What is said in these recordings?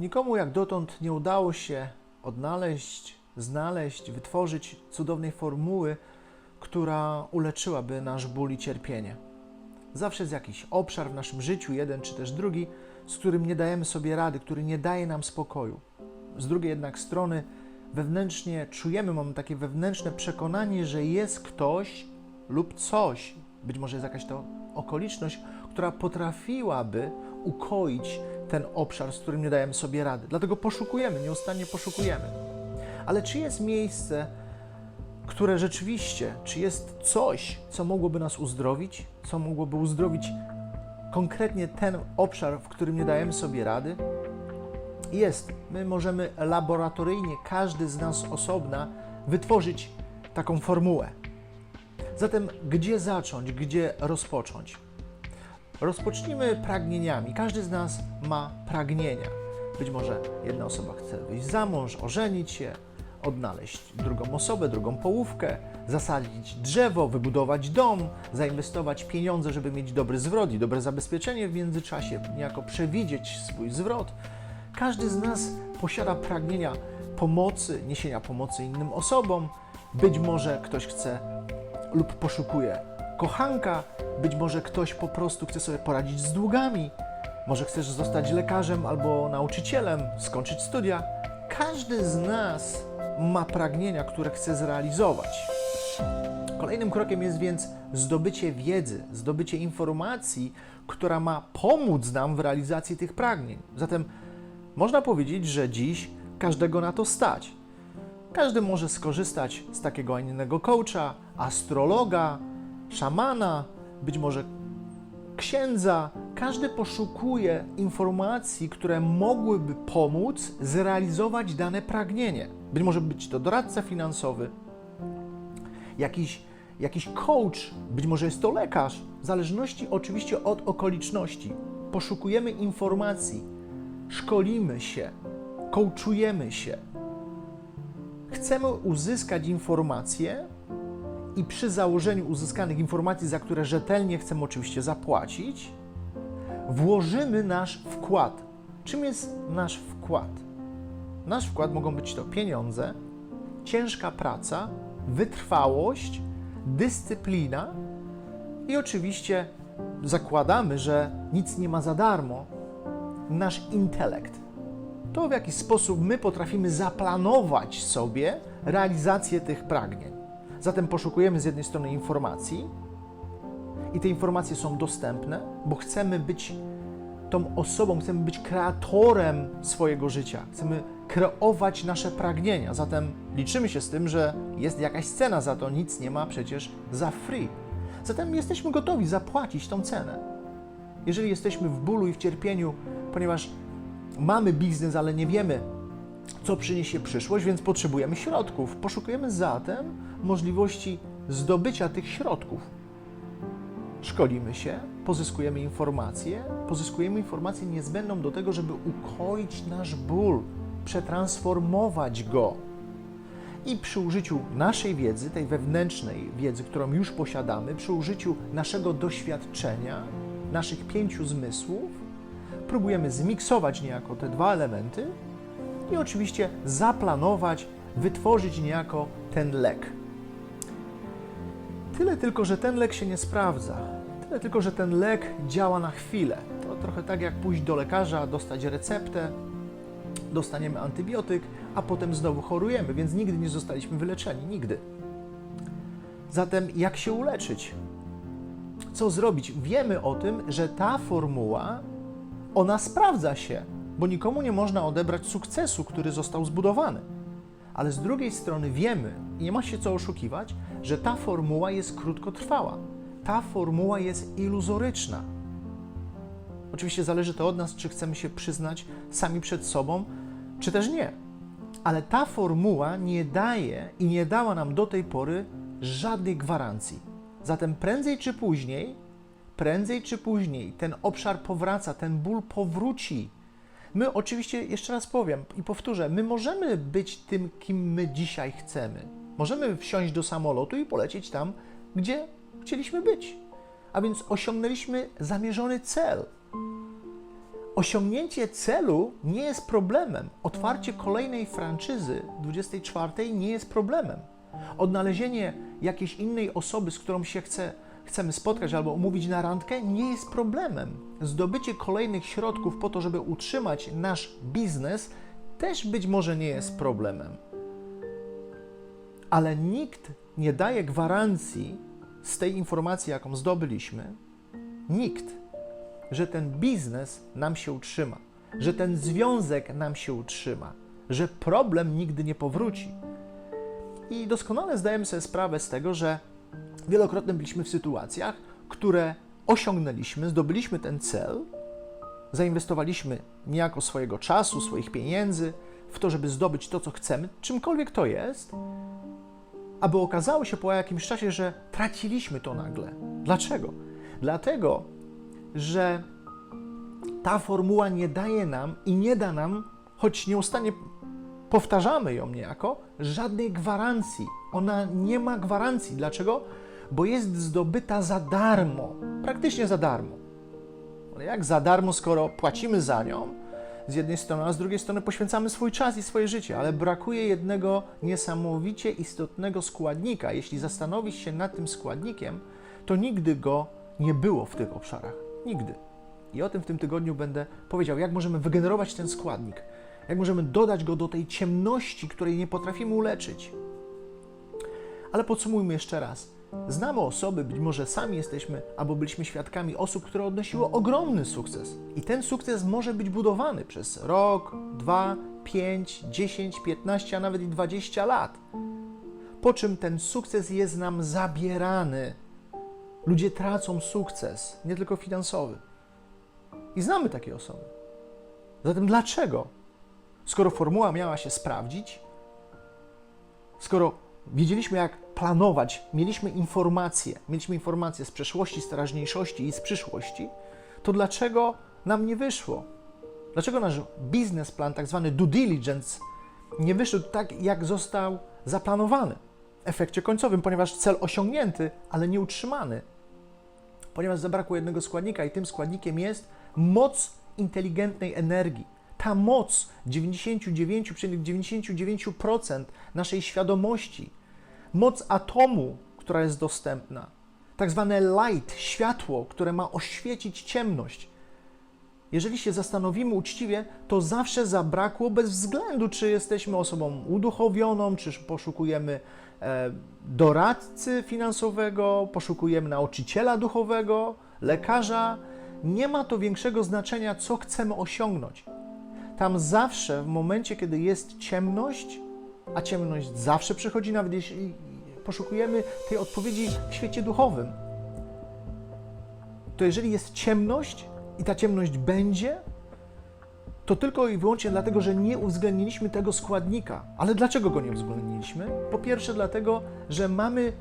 Nikomu jak dotąd nie udało się odnaleźć, znaleźć, wytworzyć cudownej formuły, która uleczyłaby nasz ból i cierpienie. Zawsze jest jakiś obszar w naszym życiu, jeden czy też drugi, z którym nie dajemy sobie rady, który nie daje nam spokoju. Z drugiej jednak strony, wewnętrznie czujemy, mamy takie wewnętrzne przekonanie, że jest ktoś lub coś, być może jest jakaś to okoliczność, która potrafiłaby ukoić ten obszar, z którym nie dajemy sobie rady. Dlatego poszukujemy, nieustannie poszukujemy. Ale czy jest miejsce, które rzeczywiście, czy jest coś, co mogłoby nas uzdrowić, co mogłoby uzdrowić konkretnie ten obszar, w którym nie dajemy sobie rady? Jest. My możemy laboratoryjnie, każdy z nas osobna, wytworzyć taką formułę. Zatem, gdzie zacząć, gdzie rozpocząć? Rozpocznijmy pragnieniami. Każdy z nas ma pragnienia. Być może jedna osoba chce wyjść za mąż, ożenić się, odnaleźć drugą osobę, drugą połówkę, zasadzić drzewo, wybudować dom, zainwestować pieniądze, żeby mieć dobry zwrot i dobre zabezpieczenie w międzyczasie, niejako przewidzieć swój zwrot. Każdy z nas posiada pragnienia pomocy, niesienia pomocy innym osobom. Być może ktoś chce lub poszukuje kochanka, być może ktoś po prostu chce sobie poradzić z długami, może chcesz zostać lekarzem albo nauczycielem, skończyć studia. Każdy z nas ma pragnienia, które chce zrealizować. Kolejnym krokiem jest więc zdobycie wiedzy, zdobycie informacji, która ma pomóc nam w realizacji tych pragnień. Zatem można powiedzieć, że dziś każdego na to stać. Każdy może skorzystać z takiego, innego coacha, astrologa, szamana, być może księdza. Każdy poszukuje informacji, które mogłyby pomóc zrealizować dane pragnienie. Być może być to doradca finansowy, jakiś, jakiś coach, być może jest to lekarz, w zależności oczywiście od okoliczności. Poszukujemy informacji, szkolimy się, coachujemy się. Chcemy uzyskać informacje i przy założeniu uzyskanych informacji, za które rzetelnie chcemy oczywiście zapłacić, włożymy nasz wkład. Czym jest nasz wkład? Nasz wkład mogą być to pieniądze, ciężka praca, wytrwałość, dyscyplina i oczywiście zakładamy, że nic nie ma za darmo. Nasz intelekt. To w jaki sposób my potrafimy zaplanować sobie realizację tych pragnień. Zatem poszukujemy z jednej strony informacji i te informacje są dostępne, bo chcemy być tą osobą, chcemy być kreatorem swojego życia, chcemy kreować nasze pragnienia. Zatem liczymy się z tym, że jest jakaś cena za to, nic nie ma przecież za free. Zatem jesteśmy gotowi zapłacić tą cenę. Jeżeli jesteśmy w bólu i w cierpieniu, ponieważ mamy biznes, ale nie wiemy, co przyniesie przyszłość, więc potrzebujemy środków. Poszukujemy zatem możliwości zdobycia tych środków. Szkolimy się, pozyskujemy informacje, pozyskujemy informacje niezbędną do tego, żeby ukoić nasz ból, przetransformować go. I przy użyciu naszej wiedzy, tej wewnętrznej wiedzy, którą już posiadamy, przy użyciu naszego doświadczenia, naszych pięciu zmysłów, próbujemy zmiksować niejako te dwa elementy i oczywiście zaplanować, wytworzyć niejako ten lek. Tyle tylko, że ten lek się nie sprawdza. Tyle tylko, że ten lek działa na chwilę. To trochę tak jak pójść do lekarza, dostać receptę, dostaniemy antybiotyk, a potem znowu chorujemy, więc nigdy nie zostaliśmy wyleczeni. Nigdy. Zatem jak się uleczyć? Co zrobić? Wiemy o tym, że ta formuła, ona sprawdza się, bo nikomu nie można odebrać sukcesu, który został zbudowany. Ale z drugiej strony wiemy, i nie ma się co oszukiwać, że ta formuła jest krótkotrwała. Ta formuła jest iluzoryczna. Oczywiście zależy to od nas, czy chcemy się przyznać sami przed sobą, czy też nie. Ale ta formuła nie daje i nie dała nam do tej pory żadnej gwarancji. Zatem prędzej czy później, prędzej czy później ten obszar powraca, ten ból powróci. My oczywiście, jeszcze raz powiem i powtórzę, my możemy być tym, kim my dzisiaj chcemy. Możemy wsiąść do samolotu i polecieć tam, gdzie chcieliśmy być. A więc osiągnęliśmy zamierzony cel. Osiągnięcie celu nie jest problemem. Otwarcie kolejnej franczyzy 24 nie jest problemem. Odnalezienie jakiejś innej osoby, z którą się chce, chcemy spotkać albo umówić na randkę, nie jest problemem. Zdobycie kolejnych środków po to, żeby utrzymać nasz biznes, też być może nie jest problemem. Ale nikt nie daje gwarancji z tej informacji, jaką zdobyliśmy, nikt, że ten biznes nam się utrzyma, że ten związek nam się utrzyma, że problem nigdy nie powróci. I doskonale zdajemy sobie sprawę z tego, że wielokrotnie byliśmy w sytuacjach, które osiągnęliśmy, zdobyliśmy ten cel, zainwestowaliśmy niejako swojego czasu, swoich pieniędzy w to, żeby zdobyć to, co chcemy, czymkolwiek to jest, aby okazało się po jakimś czasie, że traciliśmy to nagle. Dlaczego? Dlatego, że ta formuła nie daje nam i nie da nam, choć nieustannie powtarzamy ją niejako, żadnej gwarancji. Ona nie ma gwarancji. Dlaczego? Bo jest zdobyta za darmo, praktycznie za darmo. Ale jak za darmo, skoro płacimy za nią z jednej strony, a z drugiej strony poświęcamy swój czas i swoje życie, ale brakuje jednego niesamowicie istotnego składnika. Jeśli zastanowić się nad tym składnikiem, to nigdy go nie było w tych obszarach. Nigdy. I o tym w tym tygodniu będę powiedział, jak możemy wygenerować ten składnik, jak możemy dodać go do tej ciemności, której nie potrafimy uleczyć. Ale podsumujmy jeszcze raz. Znamy osoby, być może sami jesteśmy, albo byliśmy świadkami osób, które odnosiły ogromny sukces. I ten sukces może być budowany przez rok, dwa, pięć, dziesięć, piętnaście, a nawet i dwadzieścia lat. Po czym ten sukces jest nam zabierany. Ludzie tracą sukces, nie tylko finansowy. I znamy takie osoby. Zatem dlaczego? Skoro formuła miała się sprawdzić, skoro wiedzieliśmy, jak planować, mieliśmy informacje, mieliśmy informacje z przeszłości, z teraźniejszości i z przyszłości, to dlaczego nam nie wyszło? Dlaczego nasz biznesplan, tak zwany due diligence, nie wyszedł tak, jak został zaplanowany w efekcie końcowym, ponieważ cel osiągnięty, ale nie utrzymany, ponieważ zabrakło jednego składnika i tym składnikiem jest moc inteligentnej energii. Ta moc 99,99% naszej świadomości, moc atomu, która jest dostępna, tak zwane light, światło, które ma oświecić ciemność. Jeżeli się zastanowimy uczciwie, to zawsze zabrakło, bez względu, czy jesteśmy osobą uduchowioną, czy poszukujemy e, doradcy finansowego, poszukujemy nauczyciela duchowego, lekarza. Nie ma to większego znaczenia, co chcemy osiągnąć. Tam zawsze, w momencie, kiedy jest ciemność, a ciemność zawsze przychodzi, nawet jeśli poszukujemy tej odpowiedzi w świecie duchowym, to jeżeli jest ciemność i ta ciemność będzie, to tylko i wyłącznie dlatego, że nie uwzględniliśmy tego składnika. Ale dlaczego go nie uwzględniliśmy? Po pierwsze, dlatego, że mamy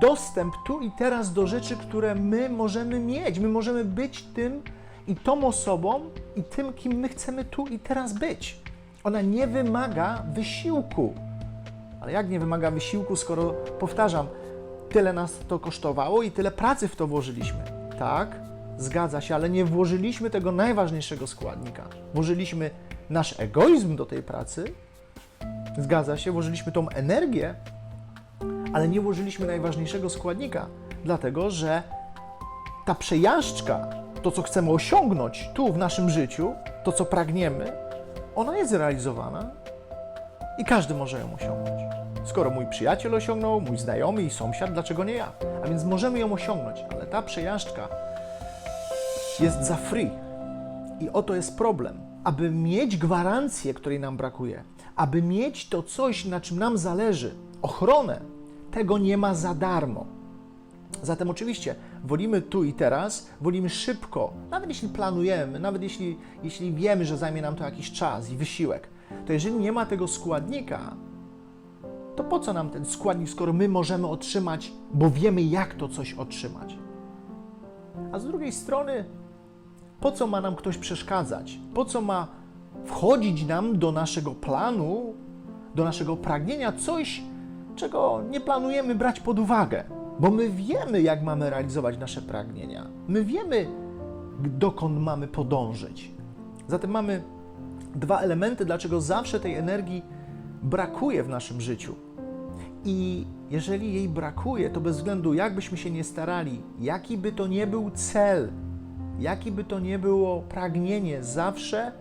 dostęp tu i teraz do rzeczy, które my możemy mieć. My możemy być tym i tą osobą i tym, kim my chcemy tu i teraz być. Ona nie wymaga wysiłku. Ale jak nie wymaga wysiłku, skoro powtarzam, tyle nas to kosztowało i tyle pracy w to włożyliśmy? Tak, zgadza się, ale nie włożyliśmy tego najważniejszego składnika. Włożyliśmy nasz egoizm do tej pracy, zgadza się, włożyliśmy tą energię, ale nie włożyliśmy najważniejszego składnika, dlatego że ta przejażdżka, to co chcemy osiągnąć tu w naszym życiu, to co pragniemy, ona jest realizowana i każdy może ją osiągnąć. Skoro mój przyjaciel osiągnął, mój znajomy i sąsiad, dlaczego nie ja? A więc możemy ją osiągnąć, ale ta przejażdżka jest za free. I oto jest problem. Aby mieć gwarancję, której nam brakuje, aby mieć to coś, na czym nam zależy, ochronę, tego nie ma za darmo. Zatem oczywiście wolimy tu i teraz, wolimy szybko, nawet jeśli planujemy, nawet jeśli, jeśli wiemy, że zajmie nam to jakiś czas i wysiłek, to jeżeli nie ma tego składnika, to po co nam ten składnik, skoro my możemy otrzymać, bo wiemy, jak to coś otrzymać? A z drugiej strony, po co ma nam ktoś przeszkadzać? Po co ma wchodzić nam do naszego planu, do naszego pragnienia coś, czego nie planujemy brać pod uwagę? Bo my wiemy, jak mamy realizować nasze pragnienia. My wiemy, dokąd mamy podążyć. Zatem mamy dwa elementy, dlaczego zawsze tej energii brakuje w naszym życiu. I jeżeli jej brakuje, to bez względu jak byśmy się nie starali, jaki by to nie był cel, jaki by to nie było pragnienie, zawsze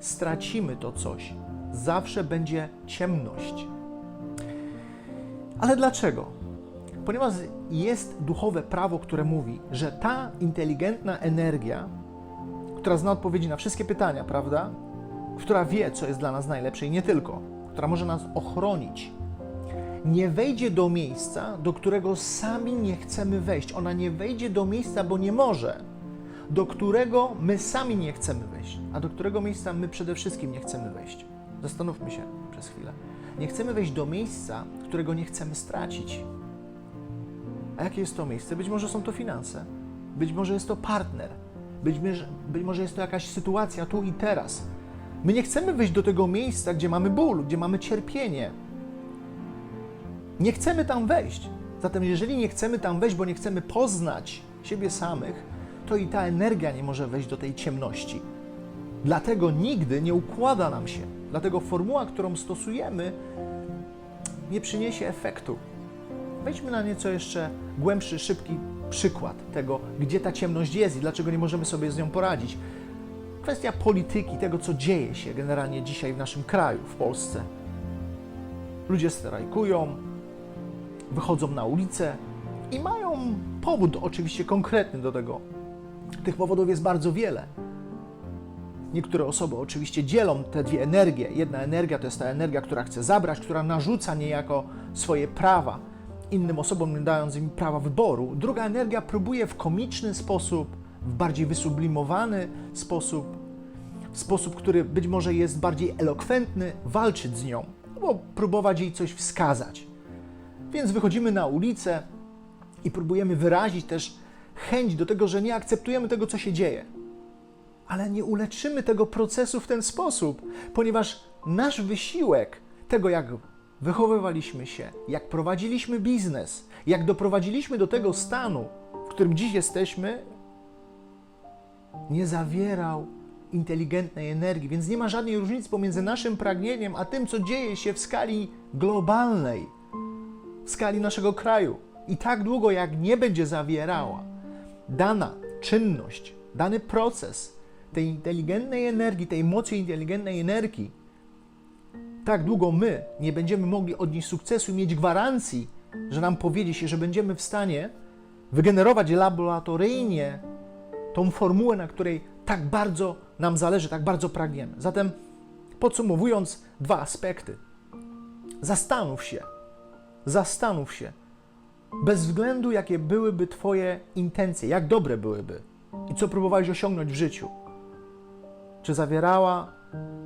stracimy to coś. Zawsze będzie ciemność. Ale dlaczego? Ponieważ jest duchowe prawo, które mówi, że ta inteligentna energia, która zna odpowiedzi na wszystkie pytania, prawda? Która wie, co jest dla nas najlepsze i nie tylko, która może nas ochronić, nie wejdzie do miejsca, do którego sami nie chcemy wejść. Ona nie wejdzie do miejsca, bo nie może, do którego my sami nie chcemy wejść, a do którego miejsca my przede wszystkim nie chcemy wejść. Zastanówmy się przez chwilę. Nie chcemy wejść do miejsca, którego nie chcemy stracić. A jakie jest to miejsce? Być może są to finanse, być może jest to partner, być, może- być może jest to jakaś sytuacja tu i teraz. My nie chcemy wejść do tego miejsca, gdzie mamy ból, gdzie mamy cierpienie, nie chcemy tam wejść. Zatem, jeżeli nie chcemy tam wejść, bo nie chcemy poznać siebie samych, to i ta energia nie może wejść do tej ciemności. Dlatego nigdy nie układa nam się. Dlatego formuła, którą stosujemy, nie przyniesie efektu. Wejdźmy na nieco jeszcze głębszy, szybki przykład tego, gdzie ta ciemność jest i dlaczego nie możemy sobie z nią poradzić. Kwestia polityki, tego, co dzieje się generalnie dzisiaj w naszym kraju, w Polsce. Ludzie strajkują, wychodzą na ulicę i mają powód oczywiście konkretny do tego. Tych powodów jest bardzo wiele. Niektóre osoby oczywiście dzielą te dwie energie. Jedna energia to jest ta energia, która chce zabrać, która narzuca niejako swoje prawa innym osobom, nie dając im prawa wyboru. Druga energia próbuje w komiczny sposób, w bardziej wysublimowany sposób, w sposób, który być może jest bardziej elokwentny, walczyć z nią, albo próbować jej coś wskazać. Więc wychodzimy na ulicę i próbujemy wyrazić też chęć do tego, że nie akceptujemy tego, co się dzieje. Ale nie uleczymy tego procesu w ten sposób, ponieważ nasz wysiłek tego, jak wychowywaliśmy się, jak prowadziliśmy biznes, jak doprowadziliśmy do tego stanu, w którym dziś jesteśmy, nie zawierał inteligentnej energii, więc nie ma żadnej różnicy pomiędzy naszym pragnieniem a tym, co dzieje się w skali globalnej w skali naszego kraju. I tak długo, jak nie będzie zawierała dana czynność, dany proces tej inteligentnej energii, tej mocy inteligentnej energii, tak długo my nie będziemy mogli odnieść sukcesu i mieć gwarancji, że nam powiedzie się, że będziemy w stanie wygenerować laboratoryjnie tą formułę, na której tak bardzo nam zależy, tak bardzo pragniemy. Zatem podsumowując, dwa aspekty. Zastanów się, zastanów się, bez względu jakie byłyby Twoje intencje, jak dobre byłyby i co próbowałeś osiągnąć w życiu, czy zawierała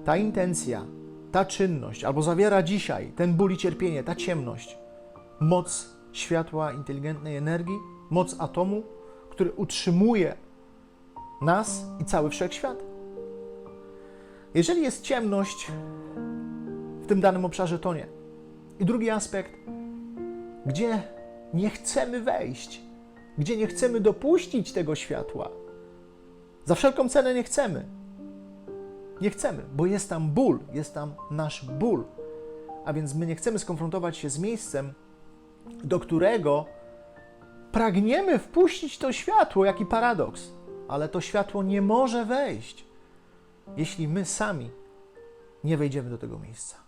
ta intencja, ta czynność, albo zawiera dzisiaj ten ból i cierpienie, ta ciemność, moc światła inteligentnej energii, moc atomu, który utrzymuje nas i cały wszechświat? Jeżeli jest ciemność w tym danym obszarze, to nie. I drugi aspekt, gdzie nie chcemy wejść, gdzie nie chcemy dopuścić tego światła. Za wszelką cenę nie chcemy. Nie chcemy, bo jest tam ból, jest tam nasz ból. A więc my nie chcemy skonfrontować się z miejscem, do którego pragniemy wpuścić to światło. Jaki paradoks. Ale to światło nie może wejść, jeśli my sami nie wejdziemy do tego miejsca.